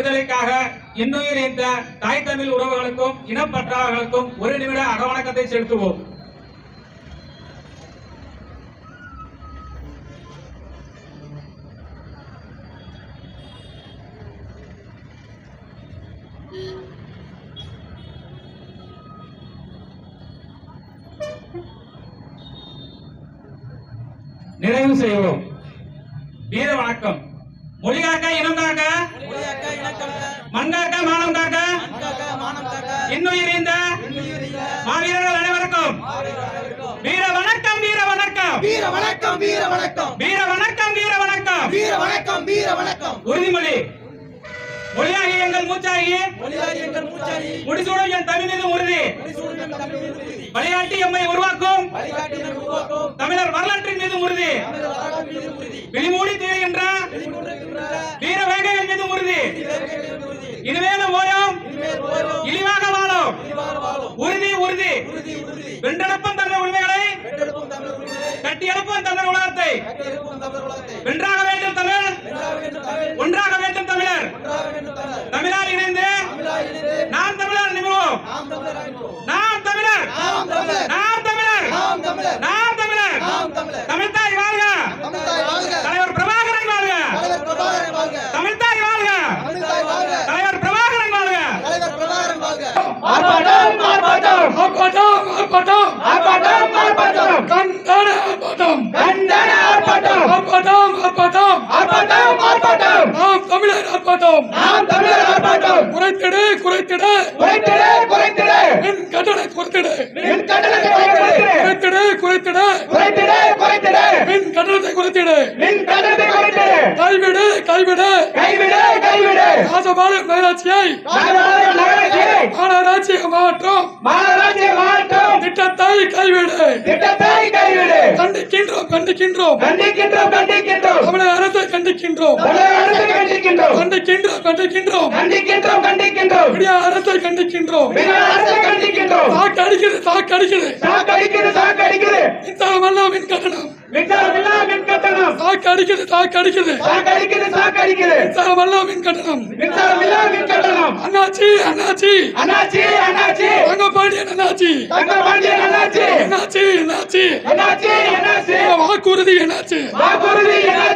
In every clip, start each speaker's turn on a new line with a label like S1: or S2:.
S1: விடுதலைக்காக இன்னுயிர் இந்த தாய் தமிழ் உறவுகளுக்கும் இனப்பற்றாளர்களுக்கும் ஒரு நிமிட அகவணக்கத்தை செலுத்துவோம். நிறைவு செய்வோம். வீர வணக்கம். மொழி காக்க இனம் காக்க
S2: மொழியாக்க இனக்காக்க
S1: மண் காக்க மானம் காக்க.
S2: மண்காக்க மானம் காக்க.
S1: இன்னுயிர் இந்த
S2: இன்னுயிரில்ல
S1: மாவீரர்கள் அனைவருக்கும் வீர வணக்கம் வீர வணக்கம்.
S2: வீர வணக்கம் வீர வணக்கம்.
S1: வீர வணக்கம் வீர வணக்கம்.
S2: வீர வணக்கம் வீர வணக்கம்.
S1: உறுதிமொழி. மொழியாகி எங்கள் மூச்சாகி. முடிசூடும் என் தமிழ் மீது உறுதி. வழிகாட்டி எம்மை உருவாக்கும். தமிழர் வரலாற்றின் மீது உறுதி. விழிமூடி வென்றெடுப்போம் தமிழர் உரிமைகளை கட்டியெழுப்போம் தமிழர் உலகத்தை வென்றாக ஆர்ப்பாட்டம்! ஆர்ப்பாட்டம் ஆர்ப்பாட்டம்! நாம் தமிழர் ஆர்ப்பாட்டம்! நாம் தமிழர் ஆர்ப்பாட்டம்! குறைத்திடு குறைத்திடு! குறைத்திடு குறைத்திடு! மின் கட்டணை குறைத்திடு! மின் கட்டணத்தை குறைத்திடு! குறைத்திடு குறைத்திடு! குறைத்திடு மின் கட்டணத்தை குறைத்திடு! மின் கட்டணத்தை குறைத்திடு! கைவிடு கைவிடு! கைவிடு கைவிடு! ராஜபாளையம் நகராட்சியை மாநகராட்சி மாவட்டம் மாநகராட்சி மாவட்டம் திட்டத்தை கைவிடு! திட்டத்தை கைவிடு! கண்டிக்கின்றோம் கண்டிக்கின்றோம்! கண்டிக்கின்றோம் கண்டிக்கின்றோம். கண்டிக்கின்றோம். கண்டிக்கின்றோம். கண்டிக்கின்றோம் கண்டிக்கின்றோம். விடிய அரசை கண்டிக்கின்றோம். அரசை கண்டிக்கின்றோம். சாக்கு அடிக்குது சாக்கு அடிக்குது சாக்கு அடிக்குது சாக்கு அடிக்குது மின்சாரம் எல்லாம் மின் கட்டணம். மின்சாரம் எல்லாம் மின் கட்டணம். சாக்கு அடிக்குது சாக்கு அடிக்குது சாக்கு அடிக்குது சாக்கு அடிக்குது மின்சாரம் எல்லாம் மின் கட்டணம். மின்சாரம் எல்லாம் மின் கட்டணம். அண்ணாச்சி அண்ணாச்சி. அண்ணாச்சி அண்ணாச்சி. தங்க பாண்டியன் அண்ணாச்சி. தங்க பாண்டியன் அண்ணாச்சி. அண்ணாச்சி அண்ணாச்சி. அண்ணாச்சி அண்ணாச்சி. வாக்குறுதி என்னாச்சு வாக்குறுதி என்னாச்சு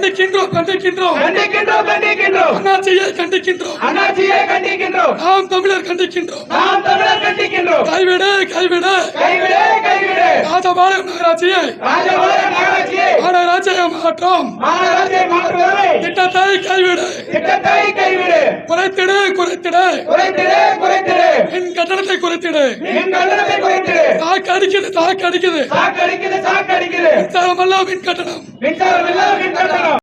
S1: கண்டிக்கின்றோம் கண்டிக்கின்றோம். கண்டிக்கின்றோம் கண்டிக்கின்றோம். அண்ணாச்சியை கண்டிக்கின்றோம். அண்ணாச்சியை கண்டிக்கின்றோம். நாம் தமிழர் கண்டிக்கின்றோம். நாம் தமிழர் கண்டிக்கின்றோம். கைவிடு கைவிடு. கைவிடு கைவிடு. ராஜபாளையம் நகராட்சியை. ராஜபாளையம் நகராட்சியை. மாநகராட்சியை மாற்றம். மாநகராட்சியை மாற்றுவதை திட்டத்தை கைவிடு. திட்டத்தை கைவிடு. குறைத்திடு குறைத்திடு. குறைத்திடு குறைத்திடு. மின் கட்டணத்தை குறைத்திடு. மின் கட்டணத்தை குறைத்திடு. சாக்கு அடிக்குது சாக்கு அடிக்குது சாக்கு அடிக்குது சாக்கு அடிக்குது மின்சாரம் எல்லாம் மின் கட்டணம். மின்சாரம் எல்லாம் மின் கட்டணம்.